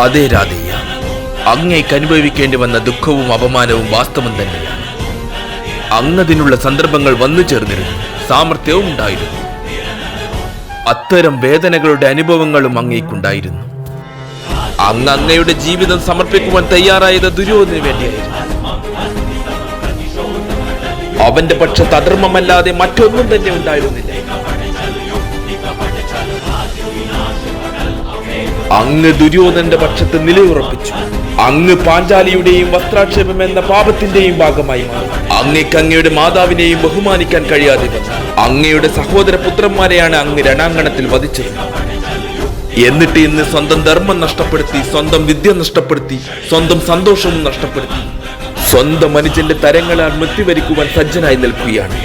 അതേ രാധേയ അങ്ങേക്ക് അനുഭവിക്കേണ്ടി വന്ന ദുഃഖവും അപമാനവും വാസ്തവം തന്നെയാണ്. അങ്ങതിനുള്ള സന്ദർഭങ്ങൾ വന്നു ചേർന്നിരുന്നു സാമർഥ്യവും ഉണ്ടായിരുന്നു. അത്തരം വേദനകളുടെ അനുഭവങ്ങളും അങ്ങേക്കുണ്ടായിരുന്നു. അങ്ങ് അങ്ങയുടെ ജീവിതം സമർപ്പിക്കുവാൻ തയ്യാറായത് ദുര്യോധന വേണ്ടിയായിരുന്നു. അവന്റെ പക്ഷത്ത് അധർമ്മമല്ലാതെ മറ്റൊന്നും തന്നെ ഉണ്ടായിരുന്നില്ല. അങ്ങ് ദുര്യോധന്റെ പക്ഷത്ത് നിലയുറപ്പിച്ചു. അങ്ങ് പാഞ്ചാലിയുടെയും വസ്ത്രാക്ഷേപം എന്ന പാപത്തിന്റെയും ഭാഗമായി മാറി. അങ്ങേക്ക് അങ്ങയുടെ മാതാവിനെയും ബഹുമാനിക്കാൻ കഴിയാതെ അങ്ങയുടെ സഹോദര പുത്രന്മാരെയാണ് അങ്ങ് രണാങ്കണത്തിൽ വധിച്ചത്. എന്നിട്ട് ഇന്ന് സ്വന്തം ധർമ്മം നഷ്ടപ്പെടുത്തി സ്വന്തം വിദ്യ നഷ്ടപ്പെടുത്തി സ്വന്തം സന്തോഷവും നഷ്ടപ്പെടുത്തി. സ്വന്തം മനുഷ്യന്റെ തരങ്ങളാൽ മൃത്യു വരിക്കുവാൻ സജ്ജനായി നിൽക്കുകയാണ്.